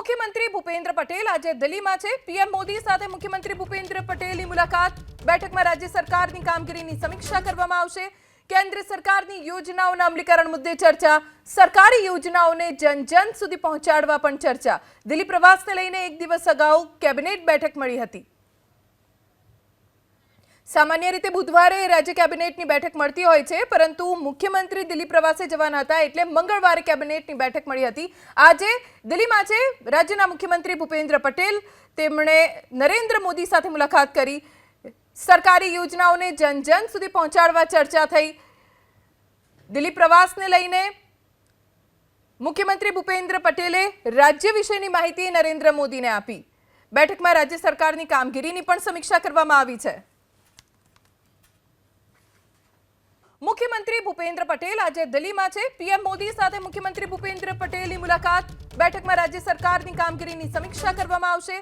મુખ્યમંત્રી ભૂપેન્દ્ર પટેલ આજે દિલ્હીમાં છે. પીએમ મોદી સાથે મુખ્યમંત્રી ભૂપેન્દ્ર પટેલની મુલાકાત. બેઠકમાં રાજ્ય સરકારની કામગીરીની સમીક્ષા કરવામાં આવશે. કેન્દ્ર સરકારની યોજનાઓના અમલીકરણ મુદ્દે ચર્ચા. સરકારી યોજનાઓને જન જન સુધી પહોંચાડવા પણ ચર્ચા. દિલ્હી પ્રવાસને લઈને એક દિવસ અગાઉ કેબિનેટ બેઠક મળી હતી. સામાન્ય રીતે બુધવારે રાજ્ય કેબિનેટની બેઠક મળતી હોય છે, પરંતુ મુખ્યમંત્રી દિલ્હી પ્રવાસે જવાના હતા એટલે મંગળવારે કેબિનેટની બેઠક મળી હતી. આજે દિલ્હીમાં છે, રાજ્યના મુખ્યમંત્રી ભૂપેન્દ્ર પટેલ, તેમણે નરેન્દ્ર મોદી સાથે મુલાકાત કરી. સરકારી યોજનાઓને જન જન સુધી પહોંચાડવા ચર્ચા થઈ. દિલ્હી પ્રવાસને લઈને મુખ્યમંત્રી ભૂપેન્દ્ર પટેલે રાજ્ય વિશેની માહિતી નરેન્દ્ર મોદીને આપી. બેઠકમાં રાજ્ય સરકારની કામગીરીની પણ સમીક્ષા કરવામાં આવી છે. મુખ્યમંત્રી ભૂપેન્દ્ર પટેલ આજે દિલ્હીમાં છે. પીએમ મોદી સાથે મુખ્યમંત્રી ભૂપેન્દ્ર પટેલની મુલાકાત. બેઠકમાં રાજ્ય સરકારની કામગીરીની સમીક્ષા કરવામાં આવશે.